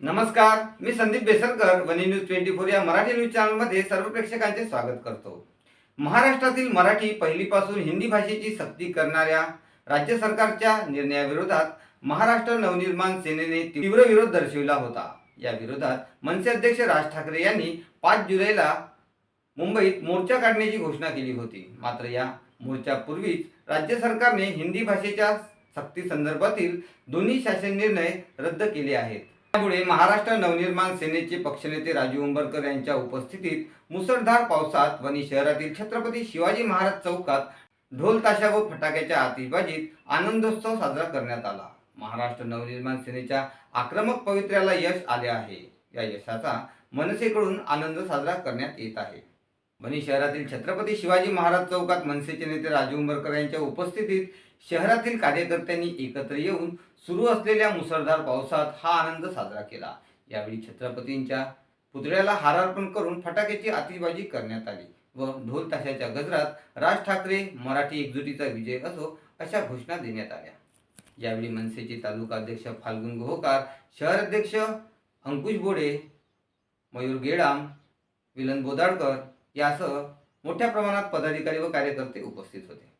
नमस्कार मी Sandeep Besarkar Wani news twenty four या Marathi news चॅनलमध्ये सर्व प्रेक्षकांचे स्वागत करतो. महाराष्ट्रातील मराठी पहिलीपासून हिंदी भाषेची सक्ती करणाऱ्या राज्य सरकारच्या निर्णयाविरोधात महाराष्ट्र नवनिर्माण सेनेने तीव्र विरोध दर्शविला होता. या विरोधात मनसे अध्यक्ष राज ठाकरे यांनी पाच जुलैला मुंबईत मोर्चा काढण्याची घोषणा केली होती. मात्र या मोर्चापूर्वीच राज्य सरकारने हिंदी भाषेच्या सक्ती संदर्भातील दोन्ही शासन निर्णय रद्द केले आहेत. त्यामुळे महाराष्ट्र नवनिर्माण सेनेचे पक्षनेते राजू उंबरकर यांच्या उपस्थितीत मुसळधार पावसात वणी शहरातील छत्रपती शिवाजी महाराज चौकात ढोल ताशा व फटाक्याच्या आतिषबाजीत आनंदोत्सव साजरा करण्यात आला. महाराष्ट्र नवनिर्माण सेनेच्या आक्रमक पवित्र्याला यश आले आहे. या यशाचा मनसेकडून आनंद साजरा करण्यात येत आहे. वणी शहरातील छत्रपती शिवाजी महाराज चौकात मनसेचे नेते राजू उंबरकर यांच्या उपस्थितीत शहरातील कार्यकर्त्यांनी एकत्र येऊन सुरू असलेल्या मुसळधार पावसात हा आनंद साजरा केला. यावेळी छत्रपतींच्या पुतळ्याला हार अर्पण करून फटाक्याची आतिषबाजी करण्यात आली व ढोल ताशाच्या गजरात राज ठाकरे मराठी एकजुटीचा विजय असो अशा घोषणा देण्यात आल्या. यावेळी मनसेचे तालुका अध्यक्ष फाल्गुन गोहोकार शहर अध्यक्ष अंकुश बोडे मयूर गेडाम विलन बोदाडकर यासह मोठ्या प्रमाणात पदाधिकारी व कार्यकर्ते उपस्थित होते.